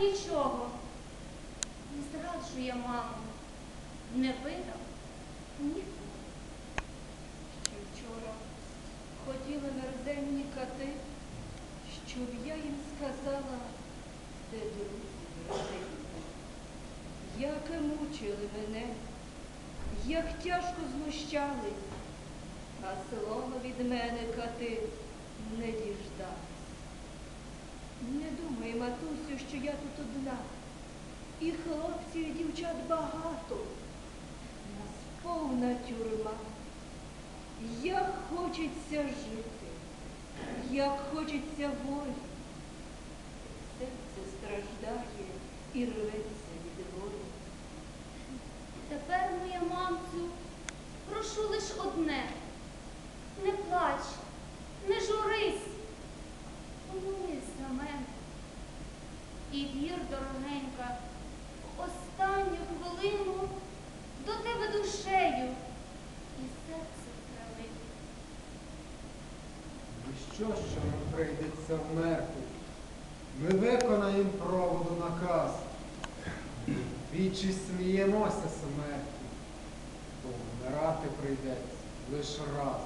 нічого. Не зраджує маму. Не видав нікого. Ще вчора хотіли мерзенні коти, щоб я їм сказала, де друзі. Як мучили мене, як тяжко знущались, а слова від мене коти не діждались. Не думай, матусю, що я тут одна, і хлопців, і дівчат багато, нас повна тюрма. Як хочеться жити, як хочеться волі. Серце страждає і рветься від волі. Тепер, моя мамцю, прошу лиш одне. Не плач, не журись. Помолись за мене. І вір, дорогенька, останню хвилину до тебе душею і серце втравив. І що, що нам прийдеться вмерти? Ми виконаємо проводу наказ. Вічі сміємося смерті, бо вмирати прийдеться лише раз.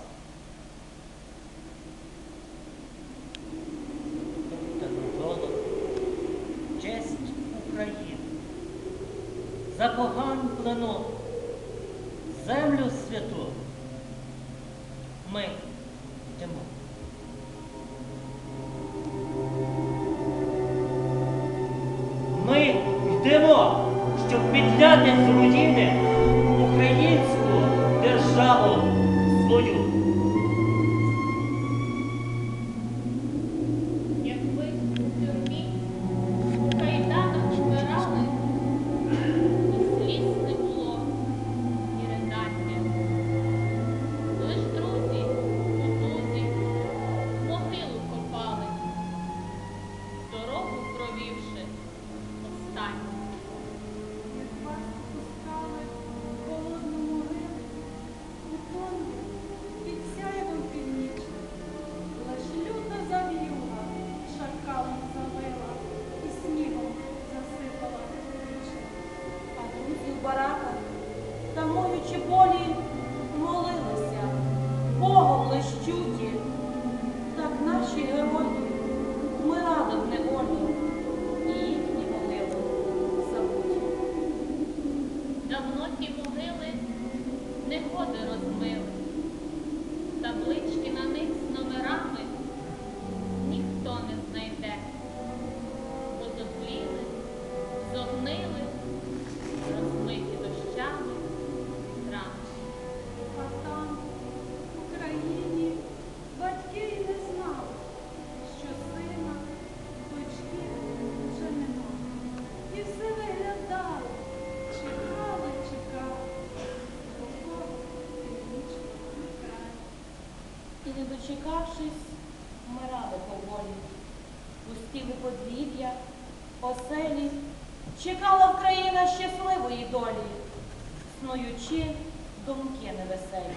За землю святу ми йдемо. Ми йдемо, щоб підняти з руїни українську державу свою. Не ми вмирали поволі. Пустіли подвір'я, оселі, чекала Україна щасливої долі, снуючи думки невеселі.